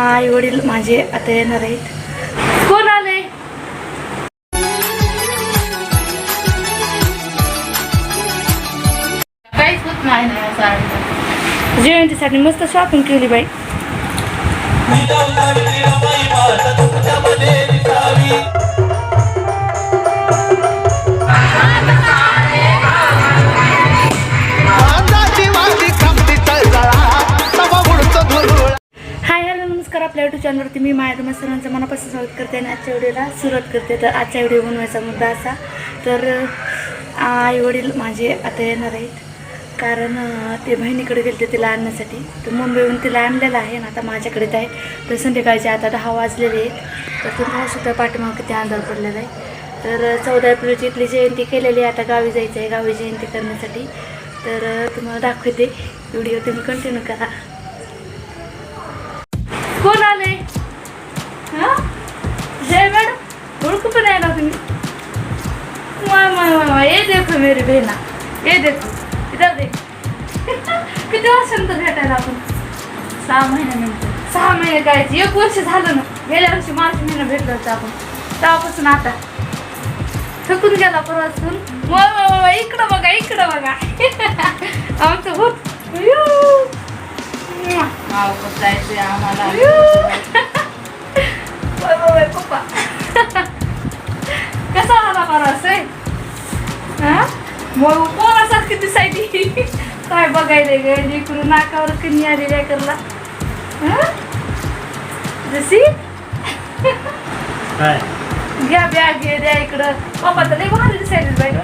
आई वडील माझे आता येणार आहेत. कोण आले? काहीच होत नाही ना जयंतीसाठी मस्त शॉपिंग केली बाई. अंदाची यूट्यूब चॅनलवरती मी माया तुम्हा सर्वांचं मनापासून स्वागत करते आणि आजच्या व्हिडिओला सुरुवात करते. तर आजच्या व्हिडिओ बनवायचा मुद्दा असा तर आई वडील माझे आता येणार आहेत. कारण ते बहिणीकडे गेले तिला आणण्यासाठी. तर मुंबईहून तिला आणलेलं आहे आणि आता माझ्याकडेच आहे तर संध्याकाळचे आता दहा वाजलेले आहेत. तर तुम्ही सुद्धा पाठीमाग किती अंधार पडलेला आहे. तर चौदा एप्रिलची इथली जयंती केलेली आहे आता गावी जायचं आहे गावी जयंती करण्यासाठी. तर तुम्हाला दाखवते. व्हिडिओ तुम्ही कंटिन्यू करा. कोण आहे ना तुम्ही ये देखो मेरी बहना ये देखो. इधर देख. किती वर्षांतर भेटायला आपण? सहा महिन्यानंतर सहा महिने काय एक वर्ष झालं ना. गेल्या वर्षी मार्च महिना भेटलो होतो आपण. तेव्हापासून आता. थकून गेला परवासून. इकडं बघा इकडं बघा. आमचं भूत. जायचंय आम्हाला. पप्पा. कसा आला परवास आहे हा? मग पोरासारखी दिसायची काय बघायला गे? लेकरू नाकावर कमी आली लेकरला हा? जशी? काय? घ्या बॅग घे द्या इकडं. पप्पा तर लय भारी दिसायला बाई.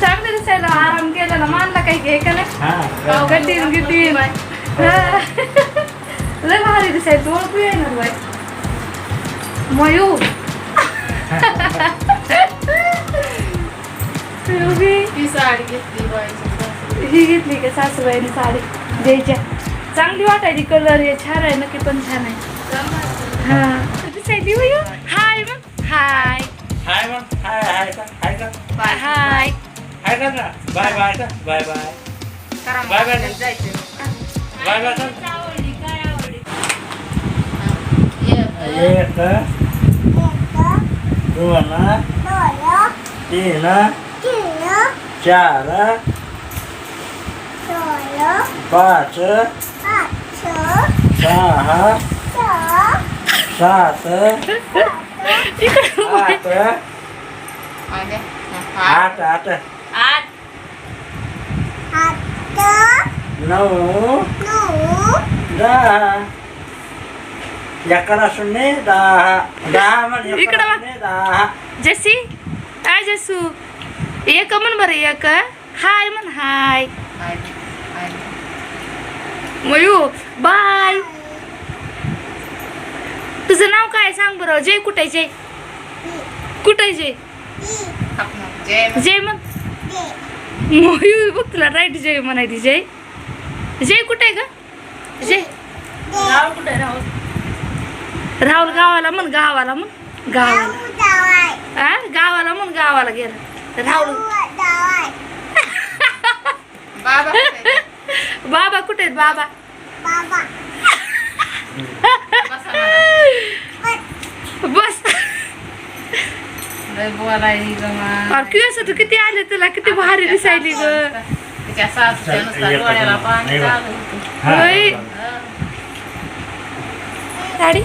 चांगलं दिसायला आराम केला ना. मानला काही घे का नाही? गड्डीन गिड्डीन लय भारी दिसायचं ओळखू येणार बाई. मयू रुबी. ती साडी घेतली बाईची. ही घेतली का सासूबाईने साडी द्यायच्या चांगली वाटायची कलर हे छान आहे नक्की पण छान आहे. हा. दिसायची मयू हाय मग. हाय. हाय मग. हाय हाय का? हाय का? हाय. हाय का ना बाय बाय का? Bye bye. करा मग. Bye bye. आपल्याला जायचंय. बाय. बाय का आवडली काय आवडली ये. एक दोन तीन चार पाच सहा सात आठ आल्या. हा. आठ आठ आठ नऊ दहा एकाला शून्य दहा दहा जसी? काय जसू। एक म्हण बरं एक. हाय म्हण हाय. आल्या. आल्या. मयू बाय. तुझं नाव काय सांग बरं? जय कुठे जय? कुठे जय? जय मग. मयू बघ तुला राईट जय म्हणायची जय. जय कुठे आहे का जय कुठे आहे, राहुल गावाला म्हण गावाला म्हण गावाला. हा गावाला म्हण गावाला गेला. राहुल. बाबा कुठे आहे? बाबा कुठे आहेत बाबा? बसा तू किती आले तुला किती भारी दिसायली ग तिच्या सासूच्या नुसता डोळ्याला पाणी चालू होतं. होय. हा. साडी.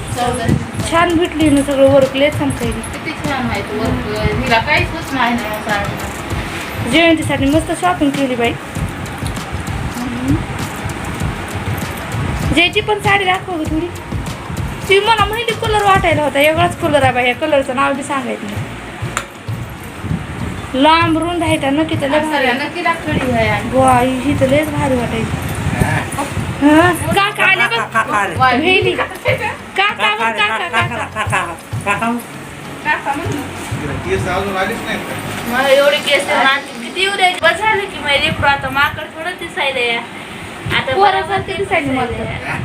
छान भेटली ना सगळं वर्कले सांगतायली किती छान आहे तू वर्क हिला काहीच होत नाही ना या साडीला. जयंतीसाठी मस्त शॉपिंग केली बाई. जयची पण साडी दाखव गं थोडी. ती मला माहिती कलर वाटायला होता. वेगळाच कलर आहे बाई. या कलरचं नाव बी सांगायचं नाही. लांब रुंद आहे त्या नक्की तर लय भारी ही तर लयच भारी वाटायची. काका आले बघ. काका बघ काका काका काका म्हण ना. केस अजून आलीच नाही का? मला एवढे केस नाची किती येऊ द्यायची बस झालं की माझे लेकरू. आता माकड थोडं दिसायला या. आता बरोबर दिसायला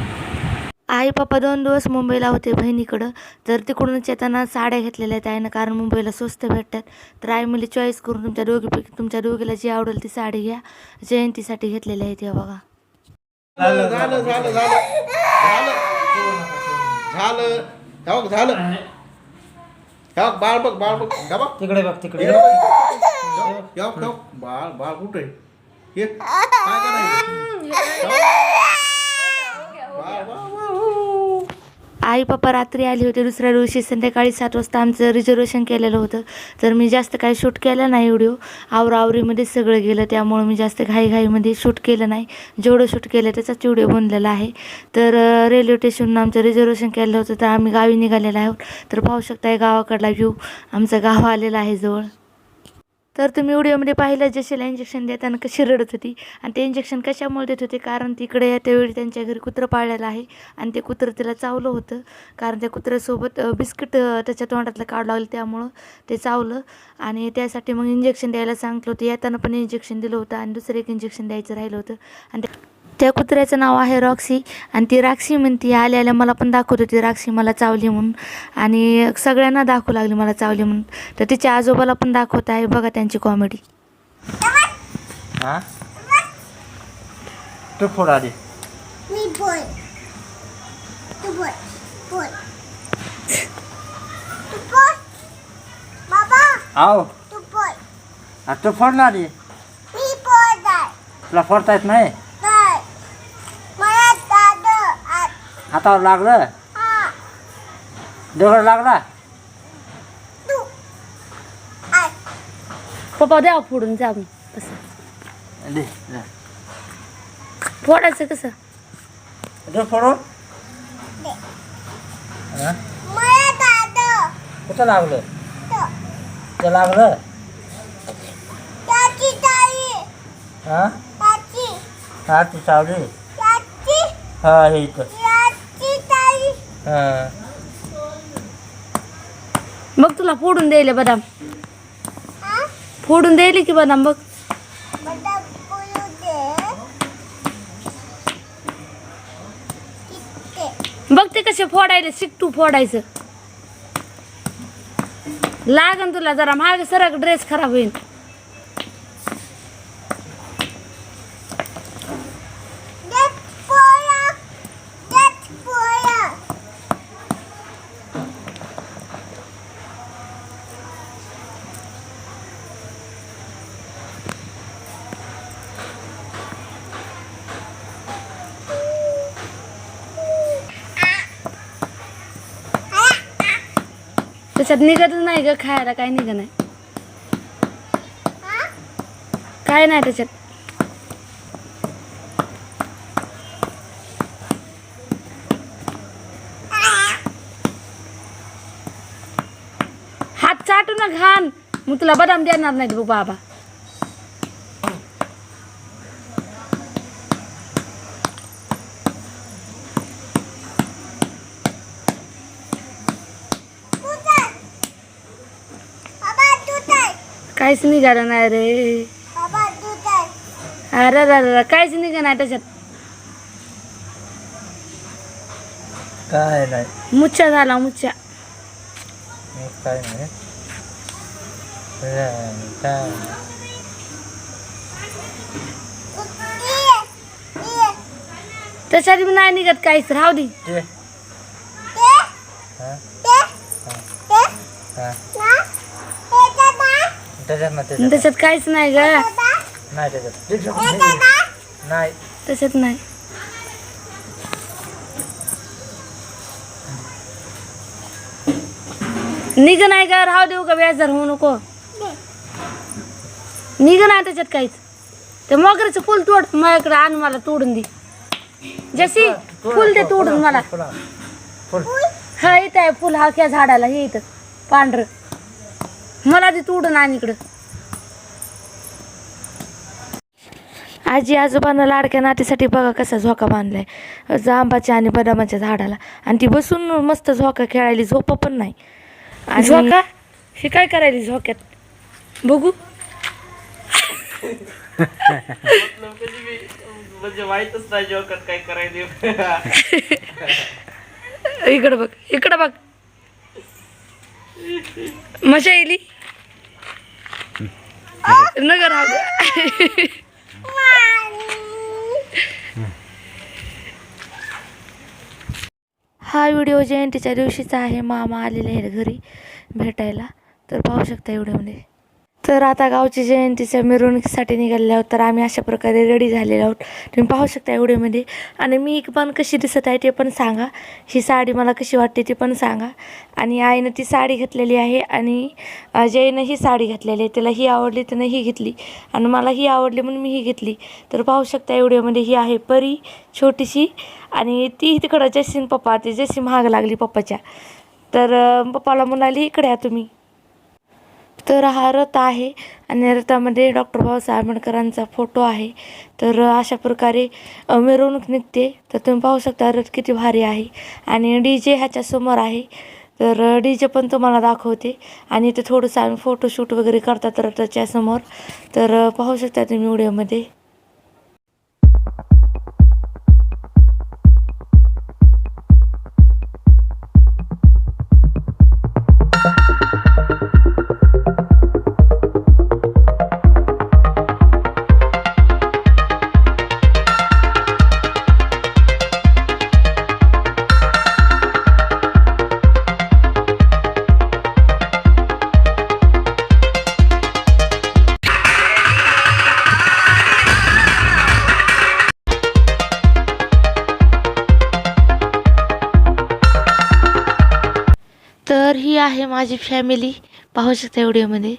आई पप्पा दोन दिवस मुंबईला होते बहिणीकडं. तर तिकडूनच येताना साड्या घेतलेल्या आहेत आईनं कारण मुंबईला स्वस्त भेटतात. तर आई मुली चॉईस करून तुमच्या दोघीपैकी तुमच्या दोघीला जी आवडेल ती साडी घ्या. जयंतीसाठी घेतलेल्या आहेत या बघा. झालं झालं झालं झालं झालं. हे झालं. हे बघ बाळ बघ बाळ बघ. हे बघ. तिकडे बघ तिकडे. हे. हे हे हे बघ. बाळ बाळ कुठे आहे? ये काय करायचं? बाळ, बाळ. आई पप्पा रात्री आली होती दुसऱ्या दिवशी संध्याकाळी सात वाजता आमचं रिझर्वेशन केलेलं होतं. तर मी जास्त काही शूट केलं नाही व्हिडिओ आवरावरीमध्ये सगळं गेलं त्यामुळं मी जास्त घाईघाईमध्ये शूट केलं नाही. जेवढं शूट केलं त्याचाच व्हिडिओ बनलेला आहे. तर रेल्वे स्टेशननं आमचं रिझर्वेशन केलं होतं तर आम्ही गावी निघालेलो आहोत. तर पाहू शकताय गावाकडला व्ह्यू आमचं गाव आलेलं आहे जवळ. तर तुम्ही व्हिडिओमध्ये पाहिलं जशीला इंजेक्शन देताना कशी रडत होती. आणि ते इंजेक्शन कशामुळे देत होते? कारण तिकडे त्यावेळी त्यांच्या घरी कुत्रं पाळलेलं आहे. आणि ते कुत्रं तिला चावलं होतं. कारण त्या कुत्र्यासोबत बिस्किट त्याच्या तोंडातलं काढू लागलं त्यामुळं ते चावलं. आणि त्यासाठी मग इंजेक्शन द्यायला सांगितलं होतं. येताना पण इंजेक्शन दिलं होतं आणि दुसरं एक इंजेक्शन द्यायचं राहिलं होतं. आणि त्या- कुत्र्याचं नाव आहे रॉक्सी. आणि ती राक्षी म्हणती आल्या आल्या मला पण दाखवत होती राक्षी मला चावली म्हणून. आणि सगळ्यांना दाखवू लागली मला चावली म्हणून. तर तिच्या आजोबाला पण दाखवत आहे बघा त्यांची कॉमेडी हा? तू फोड आधी. मी बोल. तू बोल. बोल. तू बोल. बाबा. आव. तू बोल. तू फोड ना आधी. मी बोल जाय तुला फोडता येत नाही नाही? हातावर लागलं? हा. दगड लागला? पप्पा द्या फोडून जा कसं? दे दे. फोडायचं कसं? दे फोडून. हा? कुठं लागलं? तो ते लागलं? हा? त्याची हा ती चावली हा हे इथं. हा बघ तुला फोडून द्यायले बदाम. फोडून द्यायले की बदाम बघ बघ ते कसे फोडायले? शिक तू फोडायचं. लागन तुला जरा. माग सरक ड्रेस खराब होईल त्याच्यात निघतच नाही ग खायला काय निघ नाही काय नाही त्याच्यात. हात चाटू ना घाण. मग तुला बदाम देणार नाहीत बाबा तुझं बाबा तुझं काहीच निघालं नाही रे. अरे अरे अरे काहीच निघ नाही त्याच्यात. काय नाही. मुच्छा झाला मुच्छा. मी काय नाही. त्याच्यात बी नाही निघत काहीच राहू दे. ते हा. हा. त्याच्यात ना त्याच्यात. त्याच्यात काहीच नाही ग. नाही त्याच्यात. नाही. त्याच्यात नाही. निघ नाही का राहू देऊ का व्याजदार होऊ नको. निघ नाही त्याच्यात काहीच. ते मगरचं फुल तोड माझ्याकडे आण मला तोडून दे. जशी फुल दे तोडून मला. फुल हा इथं आहे फुल हा क्या झाडाला हे इथं. पांढरं. मला ते तोडून आण इकडं. आजी आजोबांना लाडक्या नातीसाठी बघा कसा झोका बांधलाय. जांबाच्या आणि बदामाच्या झाडाला. आणि ती बसून मस्त झोका खेळायली झोपा पण नाही. आणि झोका? हे काय करायली झोक्यात? बघू. इकडं बघ इकडं बघ. मजा येली नगर राहू हा व्हिडिओ जयंतीच्या दिवशीचा आहे. मामा आलेले आहेत घरी भेटायला. तर पाहू शकता व्हिडिओमध्ये तर आता गावची जयंतीच्या मिरवणुकीसाठी निघालेल्या आहोत. तर आम्ही अशा प्रकारे रेडी झालेलो आहोत. तुम्ही पाहू शकता व्हिडिओमध्ये. आणि मी पण कशी दिसत आहे ते पण सांगा. ही साडी मला कशी वाटते ती पण सांगा. आणि आईनं ती साडी घेतलेली आहे आणि जयनं ही साडी घातलेली आहे. तिला ही आवडली त्यानं ही घेतली. आणि मला ही आवडली म्हणून मी ही घेतली. तर पाहू शकता एवढ्यामध्ये ही आहे परी छोटीशी. आणि ती तिकडं जशीन पप्पा ती जशी महाग लागली पप्पाच्या. तर पप्पाला म्हणाली इकडे या तुम्ही. तर हा रथ आहे आणि रथामध्ये डॉक्टर बाबासाहेब आंबेडकरांचा फोटो आहे. तर अशा प्रकारे मिरवणूक निघते. तर तुम्ही पाहू शकता रथ किती भारी आहे. आणि डी जे ह्याच्यासमोर आहे. तर डी जे पण तुम्हाला दाखवते. आणि ते थोडंसं आम्ही फोटोशूट वगैरे करतात रथाच्या समोर. तर पाहू शकता तुम्ही व्हिडिओमध्ये. तर ही आहे माझी फॅमिली पाहू शकता व्हिडिओमध्ये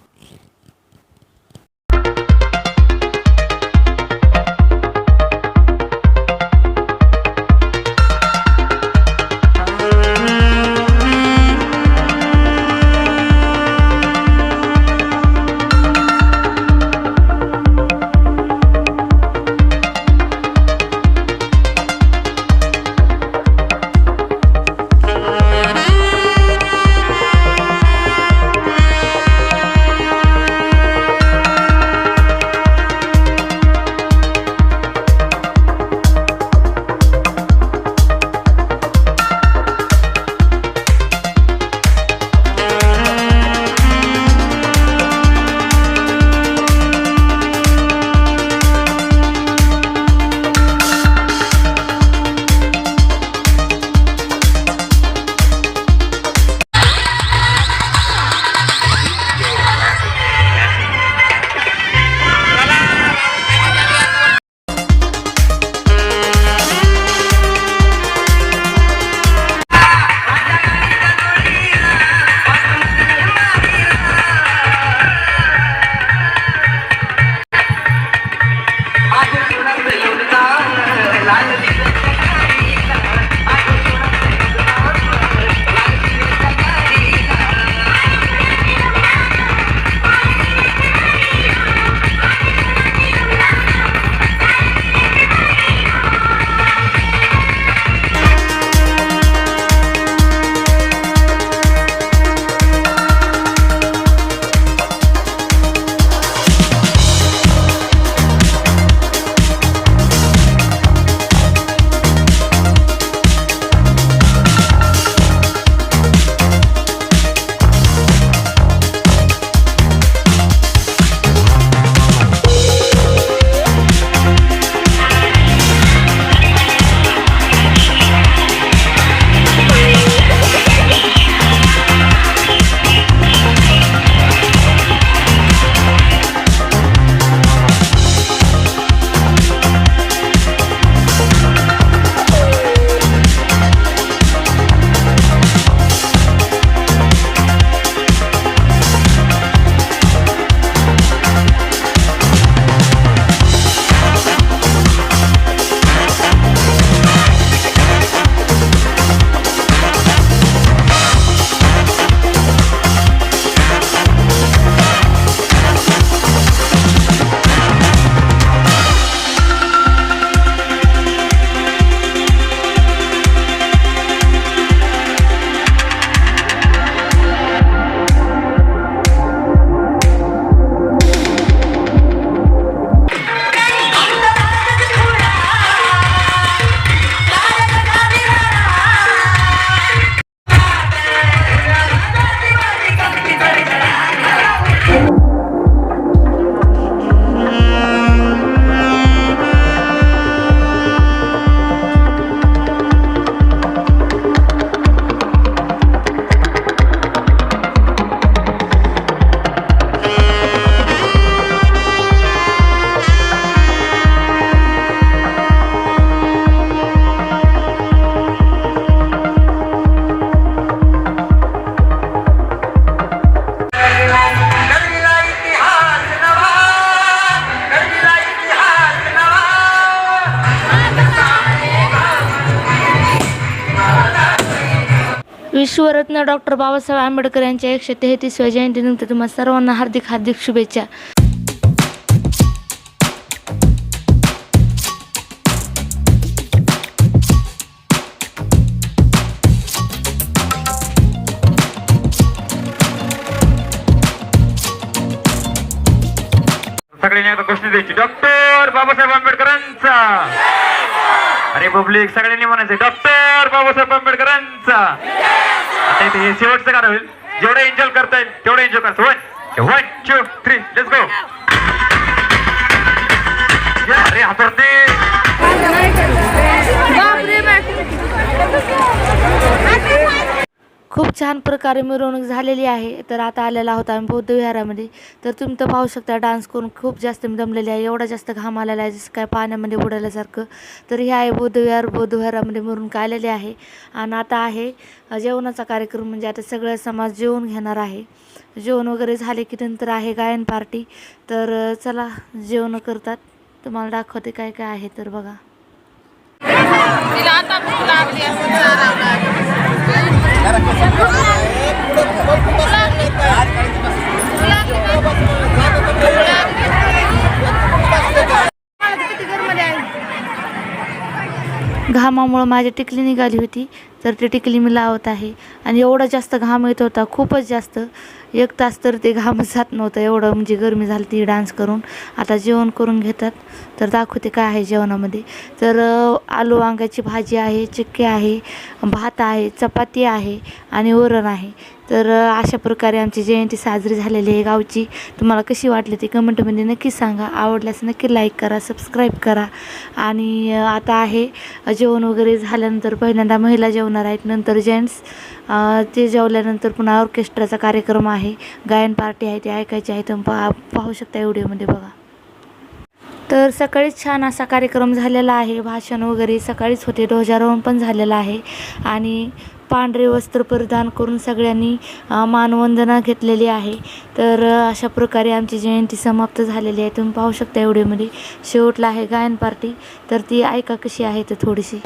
विश्वरत्न डॉक्टर बाबासाहेब आंबेडकर यांच्या एकशे तेहतीसव्या जयंतीनिमित्त तुम्हाला सर्वांना हार्दिक हार्दिक शुभेच्छा. सगळ्यांनी आता गोष्टी द्यायची. डॉक्टर बाबासाहेब आंबेडकरांचा. अरे पब्लिक सगळ्यांनी म्हणायचं डॉक्टर बाबासाहेब आंबेडकरांचा. आता इथे हे शेवटचं गाणं होईल. जेवढं एन्जॉय करता येईल तेवढं एन्जॉय करतो. One one two three let's go अरे हातवरती. खूप छान प्रकारे मिरवणूक झालेली आहे. तर आता आलेला होता आम्ही बौद्ध विहारामध्ये. तर तुम्ही तर पाहू शकता डान्स करून खूप जास्त मी दमलेली आहे. एवढा जास्त घाम आलेला आहे जसं काय पाण्यामध्ये बुडाल्यासारखं. तर हे आहे बौद्ध विहार बौद्ध विहारामध्ये मिरवणूक आलेली आहे. आणि आता आहे जेवणाचा कार्यक्रम. म्हणजे आता सगळं समाज जेवण घेणार आहे. जेवण वगैरे झाले की नंतर आहे गायन पार्टी. तर चला जेवणं करतात. तुम्हाला दाखवते काय काय आहे तर बघा. घामामुळं माझी टिकली निघाली होती तर ती टिकली मी लावत आहे. आणि एवढा जास्त घाम येत होता खूपच जास्त. एक तास तर ते घामच जात नव्हतं. एवढं म्हणजे गरमी झाली ती डान्स करून. आता जेवण करून घेतात. तर दाखवते काय आहे जेवणामध्ये. तर आलू वांग्याची भाजी आहे चिक्की आहे भात आहे चपाती आहे आणि वरण आहे. तर अशा प्रकारे आमची जयंती साजरी झालेली आहे गावची. तुम्हाला कशी वाटली ती कमेंटमध्ये नक्की सांगा. आवडल्यास नक्की लाईक करा सबस्क्राईब करा. आणि आता आहे जेवण वगैरे झाल्यानंतर पहिल्यांदा महिला जेवणार आहेत. नंतर जेंट्स ते जेवल्यानंतर पुन्हा ऑर्केस्ट्राचा कार्यक्रम आहे. गायन पार्टी आहे ते ऐकायची आहे तर पा पाहू शकता व्हिडिओमध्ये बघा. तर सकाळीच छान असा कार्यक्रम झालेला आहे. भाषण वगैरे सकाळीच होते. ध्वजारोहण पण झालेलं आहे. आणि पांढरे वस्त्र परिधान करून सगळ्यांनी मानवंदना घेतलेली आहे. तर अशा प्रकारे आमची जयंती समाप्त झालेली आहे. तुम्ही पाहू शकता एवढेमध्ये शेवटला आहे गायन पार्टी. तर ती ऐका कशी आहे तर थोडीशी.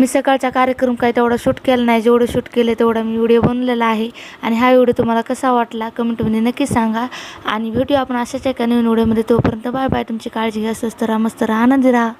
मी सकाळचा कार्यक्रम काय तेवढा शूट केला नाही. जेवढं शूट केलं तेवढा मी व्हिडिओ बनवलेला आहे. आणि हा व्हिडिओ तुम्हाला कसा वाटला कमेंटमध्ये नक्की सांगा. आणि भेटूया आपण अशाच एका नवीन व्हिडिओमध्ये तोपर्यंत बाय बाय तुमची काळजी घ्या स्वस्त राहा मस्त राहा. आनंदी राहा.